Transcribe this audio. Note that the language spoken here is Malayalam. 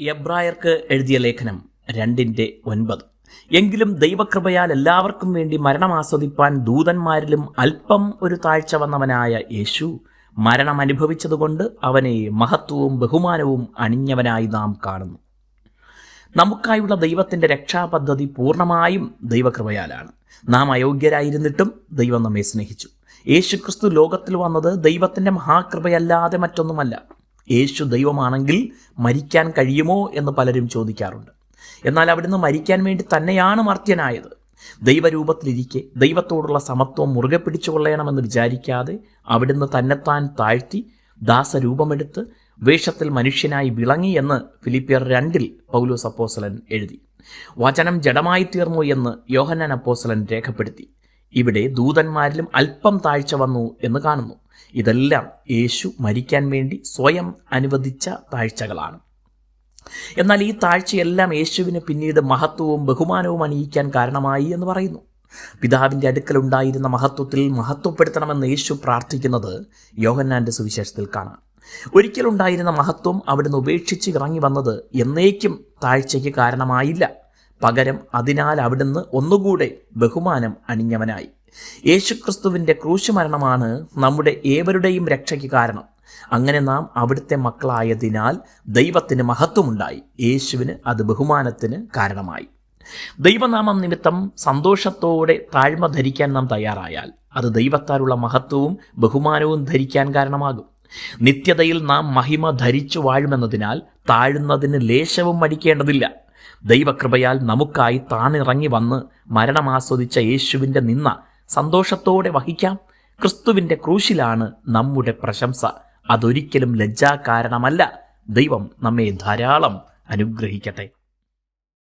എബ്രായർക്ക് എഴുതിയ ലേഖനം രണ്ടിന്റെ ഒൻപത്. എങ്കിലും ദൈവകൃപയാൽ എല്ലാവർക്കും വേണ്ടി മരണം ആസ്വദിപ്പാൻ ദൂതന്മാരിലും അല്പം ഒരു താഴ്ച വന്നവനായ യേശു മരണം അനുഭവിച്ചതുകൊണ്ട് അവനെ മഹത്വവും ബഹുമാനവും അണിഞ്ഞവനായി നാം കാണുന്നു. നമുക്കായുള്ള ദൈവത്തിന്റെ രക്ഷാപദ്ധതി പൂർണമായും ദൈവകൃപയാലാണ്. നാം അയോഗ്യരായിരുന്നിട്ടും ദൈവം നമ്മെ സ്നേഹിച്ചു. യേശുക്രിസ്തു ലോകത്തിൽ വന്നത് ദൈവത്തിന്റെ മഹാകൃപയല്ലാതെ മറ്റൊന്നുമല്ല. യേശു ദൈവമാണെങ്കിൽ മരിക്കാൻ കഴിയുമോ എന്ന് പലരും ചോദിക്കാറുണ്ട്. എന്നാൽ അവിടുന്ന് മരിക്കാൻ വേണ്ടി തന്നെയാണ് മർത്യനായത്. ദൈവരൂപത്തിലിരിക്കെ ദൈവത്തോടുള്ള സമത്വം മുറുകെ പിടിച്ചുകൊള്ളണമെന്ന് വിചാരിക്കാതെ അവിടുന്ന് തന്നെത്താൻ താഴ്ത്തി ദാസരൂപമെടുത്ത് വേഷത്തിൽ മനുഷ്യനായി വിളങ്ങി എന്ന് ഫിലിപ്പിയർ രണ്ടിൽ പൗലോസ് അപ്പോസലൻ എഴുതി. വചനം ജഡമായി തീർന്നു എന്ന് യോഹന്നാൻ അപ്പോസലൻ രേഖപ്പെടുത്തി. ഇവിടെ ദൂതന്മാരിലും അല്പം താഴ്ച വന്നു എന്ന് കാണുന്നു. ഇതെല്ലാം യേശു മരിക്കാൻ വേണ്ടി സ്വയം അനുവദിച്ച താഴ്ചകളാണ്. എന്നാൽ ഈ താഴ്ചയെല്ലാം യേശുവിന് പിന്നീട് മഹത്വവും ബഹുമാനവും അണിയിക്കാൻ കാരണമായി എന്ന് പറയുന്നു. പിതാവിന്റെ അടുക്കലുണ്ടായിരുന്ന മഹത്വത്തിൽ മഹത്വപ്പെടുത്തണമെന്ന് യേശു പ്രാർത്ഥിക്കുന്നത് യോഹന്നാന്റെ സുവിശേഷത്തിൽ കാണാം. ഒരിക്കലുണ്ടായിരുന്ന മഹത്വം അവിടുന്ന് ഉപേക്ഷിച്ച് ഇറങ്ങി വന്നത് എന്നേക്കും താഴ്ചയ്ക്ക് കാരണമായില്ല. പകരം അതിനാൽ അവിടുന്ന് ഒന്നുകൂടെ ബഹുമാനം അണിഞ്ഞവനായി. യേശുക്രിസ്തുവിന്റെ ക്രൂശ് മരണമാണ് നമ്മുടെ ഏവരുടെയും രക്ഷയ്ക്ക് കാരണം. അങ്ങനെ നാം അവിടുത്തെ മക്കളായതിനാൽ ദൈവത്തിന് മഹത്വമുണ്ടായി. യേശുവിന് അത് ബഹുമാനത്തിന് കാരണമായി. ദൈവനാമം നിമിത്തം സന്തോഷത്തോടെ താഴ്മ ധരിക്കാൻ നാം തയ്യാറായാൽ അത് ദൈവത്താലുള്ള മഹത്വവും ബഹുമാനവും ധരിക്കാൻ കാരണമാകും. നിത്യതയിൽ നാം മഹിമ ധരിച്ചു വാഴുമെന്നതിനാൽ താഴുന്നതിന് ലേശവും മടിക്കേണ്ടതില്ല. ദൈവകൃപയാൽ നമുക്കായി താണിറങ്ങി വന്ന് മരണമാസ്വദിച്ച യേശുവിന്റെ നിന്ന സന്തോഷത്തോടെ വഹിക്കാം. ക്രിസ്തുവിന്റെ ക്രൂശിലാണ് നമ്മുടെ പ്രശംസ. അതൊരിക്കലും ലജ്ജാകാരണമല്ല. ദൈവം നമ്മെ ധാരാളം അനുഗ്രഹിക്കട്ടെ.